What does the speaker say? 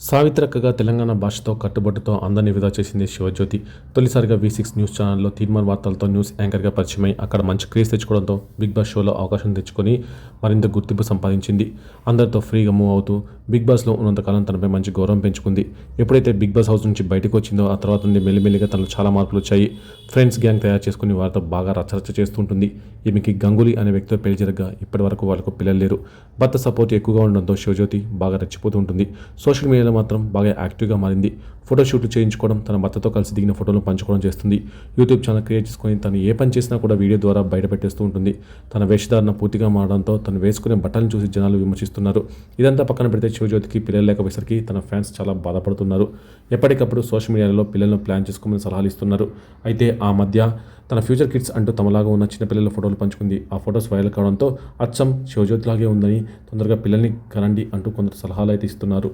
సావిత్రక్కగా తెలంగాణ భాషతో కట్టుబట్టుతో అందరినీ విధా చేసింది శివజ్యోతి. తొలిసారిగా వి సిక్స్ న్యూస్ ఛానల్లో తీర్మాన్ వార్తలతో న్యూస్ యాంకర్గా పరిచయమై అక్కడ మంచి క్రేజ్ తెచ్చుకోవడంతో బిగ్ బాస్ షోలో అవకాశం తెచ్చుకొని మరింత గుర్తింపు సంపాదించింది. అందరితో ఫ్రీగా మూవ్ అవుతూ బిగ్ బాస్లో ఉన్నంతకాలం తనపై మంచి గౌరవం పెంచుకుంది. ఎప్పుడైతే బిగ్ బాస్ హౌస్ నుంచి బయటకు వచ్చిందో ఆ తర్వాత నుండి మెల్లిమెల్లిగా తనలో చాలా మార్పులు వచ్చాయి. ఫ్రెండ్స్ గ్యాంగ్ తయారు చేసుకుని వారితో బాగా రచ్చరచ్చ చేస్తుంటుంది. ఈమెకి గంగూలీ అనే వ్యక్తితో పెళ్ళి జరగగా ఇప్పటి వరకు వాళ్ళకు పిల్లలు లేరు. భర్త సపోర్ట్ ఎక్కువగా ఉండడంతో శివజ్యోతి బాగా రెచ్చిపోతూ ఉంటుంది. సోషల్ మీడియాలో మాత్రం బాగా యాక్టివ్గా మారింది. ఫోటోషూట్లు చేయించుకోవడం తన భర్తతో కలిసి దిగిన ఫోటోలు పంచుకోవడం చేస్తుంది. యూట్యూబ్ ఛానల్ క్రియేట్ చేసుకొని తను ఏ పని చేసినా కూడా వీడియో ద్వారా బయట పెట్టేస్తూ ఉంటుంది. తన వేషధారణ పూర్తిగా మారడంతో తను వేసుకునే బట్టలను చూసి జనాలు విమర్శిస్తున్నారు. ఇదంతా పక్కన పెడితే శివజ్యోతికి పిల్లలు లేకపోయేసరికి తన ఫ్యాన్స్ చాలా బాధపడుతున్నారు. ఎప్పటికప్పుడు సోషల్ మీడియాలో పిల్లలను ప్లాన్ చేసుకోమని సలహాలు ఇస్తున్నారు. అయితే ఆ మధ్య తన ఫ్యూచర్ కిడ్స్ అంటూ తమలాగా ఉన్న చిన్నపిల్లల ఫోటోలు పంచుకుంది. ఆ ఫొటోస్ వైరల్ కావడంతో అచ్చం శివజ్యోతిలాగే ఉందని తొందరగా పిల్లల్ని కనండి అంటూ కొందరు సలహాలు అయితే ఇస్తున్నారు.